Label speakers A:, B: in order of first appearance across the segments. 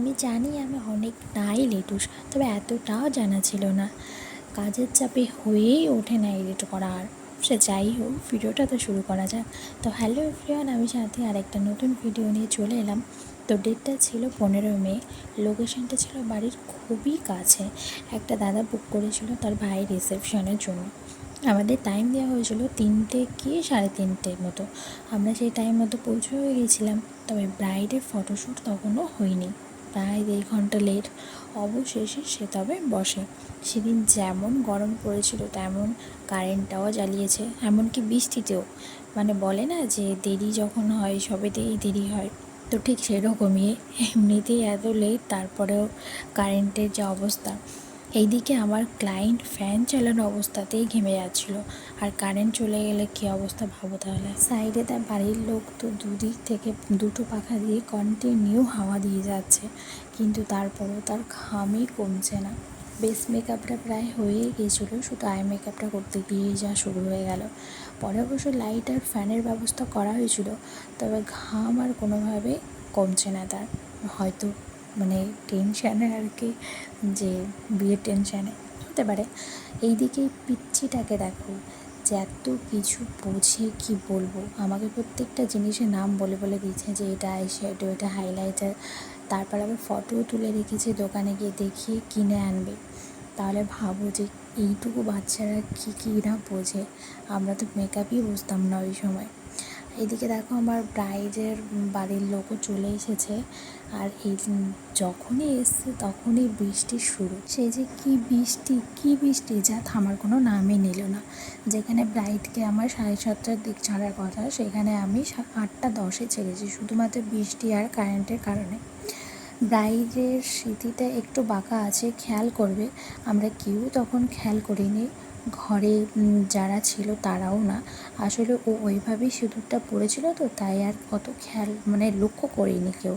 A: আমি জানি আমি অনেক নাই লেটুস, তবে এতটাও জানা ছিল না। কাজের চাপে হয়েই ওঠে না এডিট করা আর সে যাই হোক, ভিডিওটা তো শুরু করা যাক। তো হ্যালো এভরিওয়ান, আমি সাথে আরেকটা নতুন ভিডিও নিয়ে চলে এলাম। তো ডেটটা ছিল পনেরো মে, লোকেশনটা ছিল বাড়ির খুবই কাছে। একটা দাদা বুক করেছিল তার ভাই রিসেপশনের জন্য। আমাদের টাইম দেওয়া হয়েছিল তিনটে কি সাড়ে তিনটের মতো। আমরা সেই টাইম মতো পৌঁছে হয়ে গেছিলাম, তবে ব্রাইডের ফটোশ্যুট তখনও হয়নি। প্রায় দেড় ঘণ্টা লেট, অবশেষে সে তবে বসে। সেদিন যেমন গরম পড়েছিল, তেমন কারেন্টটাও জ্বালিয়েছে, এমনকি বৃষ্টিতেও। মানে বলে না যে, দেরি যখন হয়, সবেতেই দেরি হয়। তো ঠিক সেরকমই, এমনিতেই এত লেট, তারপরেও কারেন্টের যা অবস্থা। এইদিকে আমার ক্লায়েন্ট ফ্যান চালানো অবস্থাতেই ঘেমে যাচ্ছিল। আর কারেন্ট চলে গেলে কী অবস্থা ভাবো তাহলে? সাইডে তার বাড়ির লোক তো দুদিক থেকে দুটো পাখা দিয়ে কন্টিনিউ হাওয়া দিয়ে যাচ্ছে। কিন্তু তারপরেও তার ঘামই কমছে না। বেস মেকআপটা প্রায় হয়েই গিয়েছিল শুধু আই মেকআপটা করতে গিয়েই যা শুরু হয়ে গেল। পরে অবশ্য লাইট আর ফ্যানের ব্যবস্থা করা হয়েছিল, তবে ঘাম আর কোনোভাবে কমছে না তার। হয়তো মানে টেনশানে আর কি, যে বিয়ের টেনশানে হতে পারে। এইদিকে পিচ্ছিটাকে দেখো, যে এত কিছু বোঝে কি বলব? আমাকে প্রত্যেকটা জিনিসের নাম বলে বলে দিয়েছে যে এটা আইশ্যাডো এটা হাইলাইটার তারপর আবার ফটোও তুলে রেখেছে দোকানে গিয়ে দেখিয়ে কিনে আনবে। তাহলে ভাবো যে এইটুকু বাচ্চারা কী কী না বোঝে। আমরা তো মেকআপই বুঝতাম না ওই সময়। এদিকে দেখো আমার ব্রাইডের বাড়ির লোকও চলে এসেছে। আর এই যখনই এসছে তখনই বৃষ্টি শুরু। সেই যে কি বৃষ্টি কি বৃষ্টি যা থামার কোনো নামই নিল না। যেখানে ব্রাইডকে আমার সাড়ে সাতটার দিক ছাড়ার কথা, সেখানে আমি আটটা দশে ছেড়েছি, শুধুমাত্র বৃষ্টি আর কারেন্টের কারণে। ব্রাইডের স্মৃতিটা একটু বাঁকা আছে, খেয়াল করবে। আমরা কেউ তখন খেয়াল করিনি। ঘরে যারা ছিল তারাও না। আসলে ও ওইভাবেই সিঁদুরটা পড়েছিল তো, তাই আর অত খেয়াল মানে লক্ষ্য করিনি কেউ।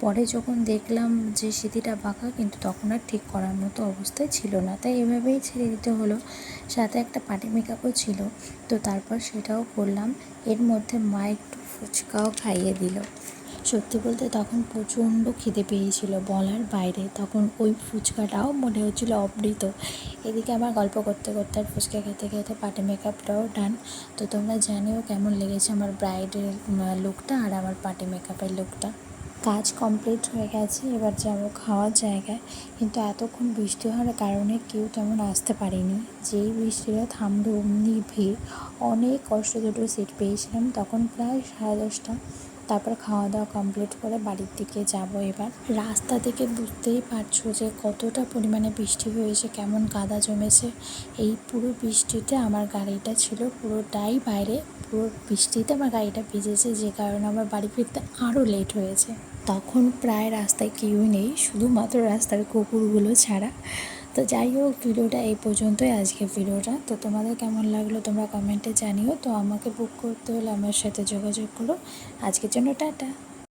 A: পরে যখন দেখলাম যে স্মৃতিটা বাঁকা, কিন্তু তখন আর ঠিক করার মতো অবস্থায় ছিল না। তাই এভাবেই ছেড়ে দিতে হলো। সাথে একটা পাটি মেকআপও ছিল। তো তারপর সেটাও করলাম। এর মধ্যে মা একটু ফুচকাও খাইয়ে দিল। সত্যি বলতে তখন প্রচণ্ড খিদে পেয়েছিল বলার বাইরে। তখন ওই ফুচকাটাও মনে হচ্ছিল অমৃত। এদিকে আমার গল্প করতে করতে আর ফুচকা খেতে খেতে পাটি মেকআপটাও ডান তো তোমরা জানিও কেমন লেগেছে আমার ব্রাইডের লুকটা আর আমার পাটি মেকআপের লুকটা কাজ কমপ্লিট হয়ে গেছে, এবার যাব খাওয়ার জায়গায়। কিন্তু এতক্ষণ বৃষ্টি হওয়ার কারণে কেউ তেমন আসতে পারেনি। যেই বৃষ্টিটা থামলো অমনি ভিড়, অনেক কষ্ট দুটো সিট পেয়েছিলাম। তখন প্রায় সাড়ে দশটা। তারপর খাওয়া দাওয়া কমপ্লিট করে বাড়ির দিকে যাব এবার। রাস্তা থেকে বুঝতেই পারছ যে কতটা পরিমাণে বৃষ্টি হয়েছে, কেমন কাদা জমেছে। এই পুরো বৃষ্টিতে আমার গাড়িটা ছিল পুরোটাই বাইরে, পুরো বৃষ্টিতে আমার গাড়িটা ভিজেছে যে কারণে আমার বাড়ি ফিরতে আরও লেট হয়েছে। তখন প্রায় রাস্তায় কেউই নেই, শুধুমাত্র রাস্তার কুকুরগুলো ছাড়া। তো যাই হোক ভিডিওটা এই পর্যন্তই আজকে ভিডিওটা। তো তোমাদের কেমন লাগল তোমরা কমেন্টে জানিও। তো আমাকে বুক করতে হলে আমার সাথে যোগাযোগ করো। আজকের জন্য টাটা।